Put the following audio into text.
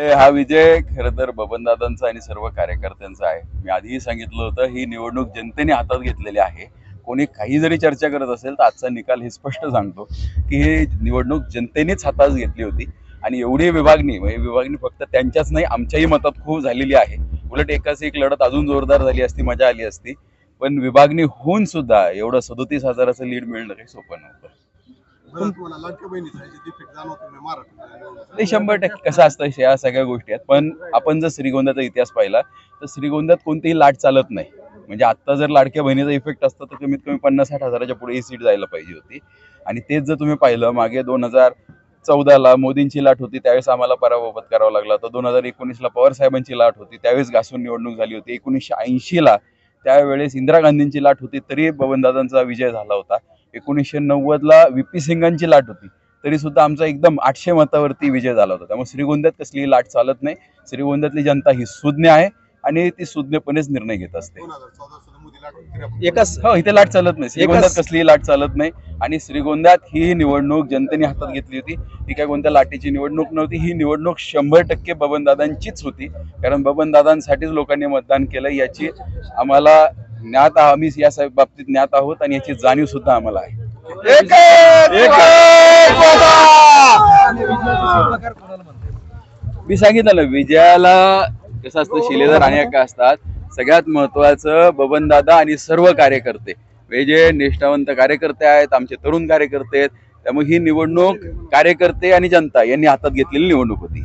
म्हणजे हा विजय खरं तर बबनदादांचा आणि सर्व कार्यकर्त्यांचा आहे. मी आधीही सांगितलं होतं ही निवडणूक जनतेने हातात घेतलेली आहे. कोणी काही जरी चर्चा करत असेल तर आजचा निकाल हे स्पष्ट सांगतो की ही निवडणूक जनतेनेच हातात घेतली होती. आणि एवढी विभागणी म्हणजे विभागणी फक्त त्यांच्याच नाही आमच्याही मतात खूप झालेली आहे. उलट एकाच एक लढत अजून जोरदार झाली असती मजा आली असती. पण विभागणी होऊन सुद्धा एवढं सदोतीस हजाराचं लीड मिळणं काही सोपं नव्हतं. ते शंभर टक्के कसं असतं या सगळ्या गोष्टी आहेत. पण आपण जर श्रीगोंद्याचा इतिहास पाहिला तर श्रीगोंद्यात कोणतीही लाट चालत नाही. म्हणजे आत्ता जर लाडक्या बहिणीचा इफेक्ट असता तर कमीत कमी पन्नास साठ हजाराच्या पुढे ही सीट जायला पाहिजे होती. आणि तेच जर तुम्ही पाहिलं मागे दोन हजार चौदाला मोदींची लाट होती त्यावेळेस आम्हाला पराभव पत्करावा लागला तर दोन हजार एकोणीसला पवार साहेबांची लाट होती त्यावेळेस घासून निवडणूक झाली होती. एकोणीसशे ऐंशीला त्यावेळेस इंदिरा गांधींची लाट होती तरी बबनदादांचा विजय झाला होता. एकोणीसशे नव्वदला व्ही पी सिंगांची लाट होती. तरी सुद्धा आमचा एकदम आठशे मतावरती विजय झाला होता. त्यामुळे श्रीगोंद्यात कसलीही लाट चालत नाही. श्रीगोंद्यातली जनता ही सुज्ञ आहे आणि ती सुज्ञपणेच निर्णय घेत असते. एकाच हो इथे लाट चालत नाही. श्रीगोंद्यात कसलीही लाट चालत नाही. आणि श्रीगोंद्यात ही निवडणूक जनतेने हातात घेतली होती. ही काय कोणत्या लाटेची निवडणूक नव्हती. ही निवडणूक शंभर टक्के बबनदादांचीच होती. कारण बबनदादांसाठीच लोकांनी मतदान केलं. याची आम्हाला ज्ञात आम्ही या बाबतीत ज्ञात आहोत आणि याची जाणीव सुद्धा आम्हाला आहे. मी सांगितलं ना विजयाला कसं असतं शिलेदार आणि काय असतात. सगळ्यात महत्वाचं बबनदादा आणि सर्व कार्यकर्ते. जे निष्ठावंत कार्यकर्ते आहेत आमचे तरुण कार्यकर्ते आहेत. त्यामुळे ही निवडणूक कार्यकर्ते आणि जनता यांनी हातात घेतलेली निवडणूक होती.